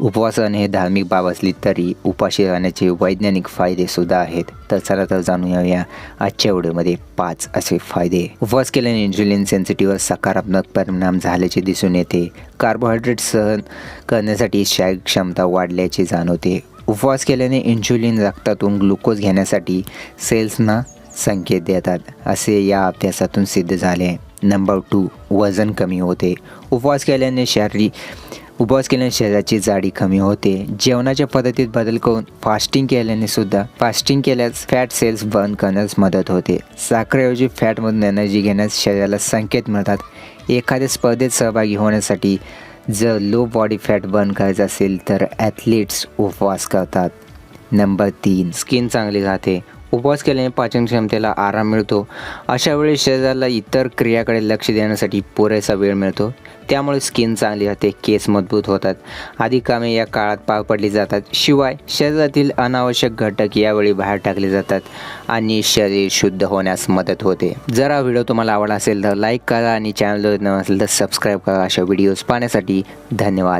उपवासन हे धार्मिक बाब असली तरी उपाशी राहण्याचे वैज्ञानिक फायदे सुद्धा आहेत. तर चला तर जाणून घेऊया आजच्या व्हिडिओमध्ये पाच असे फायदे. उपवास केल्याने इन्सुलिन सेन्सिटिव्हवर सकारात्मक परिणाम झाल्याचे दिसून येते. कार्बोहायड्रेट सहन करण्यासाठी शारीरिक क्षमता वाढल्याचे जाणवते. उपवास केल्याने इन्सुलिन रक्तातून ग्लुकोज घेण्यासाठी सेल्सना संकेत देतात असे या अभ्यासातून सिद्ध झाले. नंबर टू वजन कमी होते. उपवास केल्याने शारीरिक उपवास केल्याने शरीराची जाडी कमी होते. जेवणाच्या पद्धतीत बदल करून फास्टिंग केल्याने सुद्धा फास्टिंग केल्यास फॅट सेल्स बर्न करण्यास मदत होते. साखरेऐवजी फॅटमधून एनर्जी घेण्यास शरीराला संकेत मिळतात. एखाद्या स्पर्धेत सहभागी होण्यासाठी जर लो बॉडी फॅट बर्न करायचं असेल तर ॲथलीट्स उपवास करतात. नंबर तीन स्किन चांगली राहते. उपवास केल्याने पाचन क्षमतेला आराम मिळतो. अशा वेळी शरीराला इतर क्रियाकडे लक्ष देण्यासाठी पुरेसा वेळ मिळतो. त्यामुळे स्किन चांगली राहते केस मजबूत होतात. आदी कामे या काळात पार पडली जातात. शिवाय शरीरातील अनावश्यक घटक यावेळी बाहेर टाकले जातात आणि शरीर शुद्ध होण्यास मदत होते. जर हा व्हिडिओ तुम्हाला आवडला असेल तर लाईक करा आणि चॅनल नसेल तर सबस्क्राईब करा. अशा व्हिडिओज पाहण्यासाठी धन्यवाद.